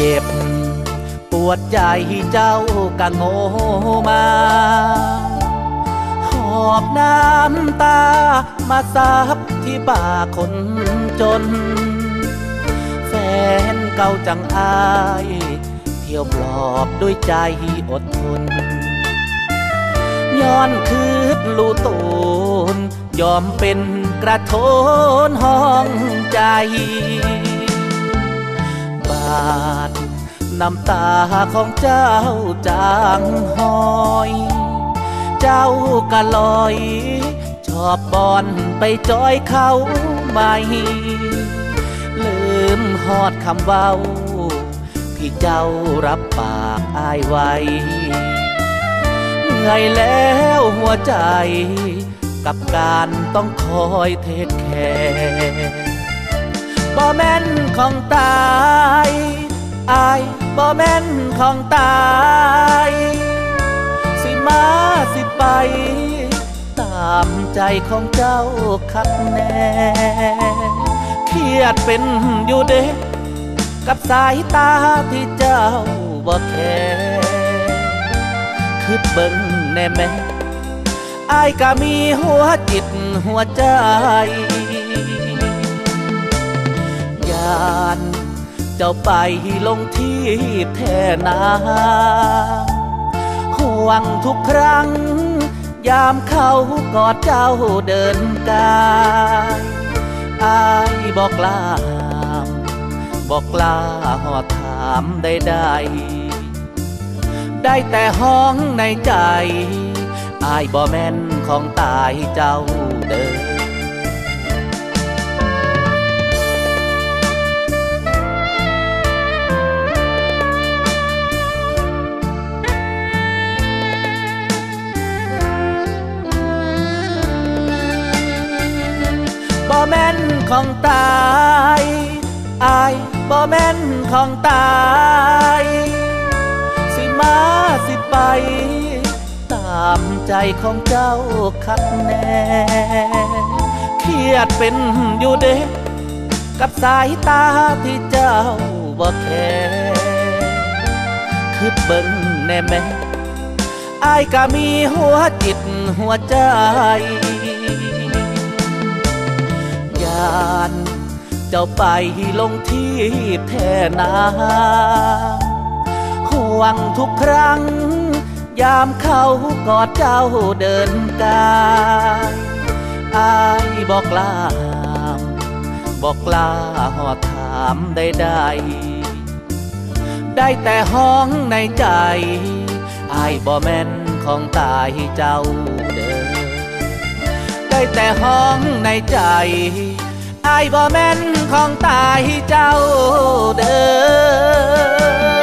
จ็บ ปวดใจเจ้ากะโงมา หอบน้ำตามาซับที่บ่าคนจน แฟนเก่าจังอาย เที่ยวปลอบด้วยใจอดทน ย้อนคืดลูตูน ยอมเป็นกระโทนห้องใจาด น้ำตาของเจ้าจางหอย เจ้ากะลอย ชอบบอนไปจอยเขาไม่ ลืมหอดคำเว้า ที่เจ้ารับปากอายไว้เหนื่อยแล้วหัวใจ กับการต้องคอยเทคแคร์ บ่แม่นของตายอายบ่แม่นของตาย สิมาสิไป ตามใจของเจ้าคักแน่เครียดเป็นอยู่เด็กกับสายตาที่เจ้าบ่แคร์คิดเบิ่งแน่แม่อายก็มีหัวจิตหัวใจ เจ้าไปลงที่แท่นาห่วงทุกครั้ง ยามเขากอดเจ้าเดินกายอายบอกลาบอกลาหอดถามได้ได้ได้แต่ห้องในใจ อายบ่แม่นของตายเจ้าเดิน แม่นของตายอายบ่แม่นของตาย สิมาสิไป ตามใจของเจ้าคักแน่เครียดเป็นอยู่เด็กกับสายตาที่เจ้าบ่แคร์คือเบิ่งแน่แม่อายก็มีหัวจิตหัวใจ เจ้าไปลงที่แท่นาห่วงทุกครั้ง ยามเขากอดเจ้าเดินกายอายบอกลาบอกลาหอดถามได้ได้ได้แต่ห้องในใจอายบ่แม่นของตายเจ้าเดินได้แต่ห้องในใจ อายบ่แม่นของตายเจ้าเด้อ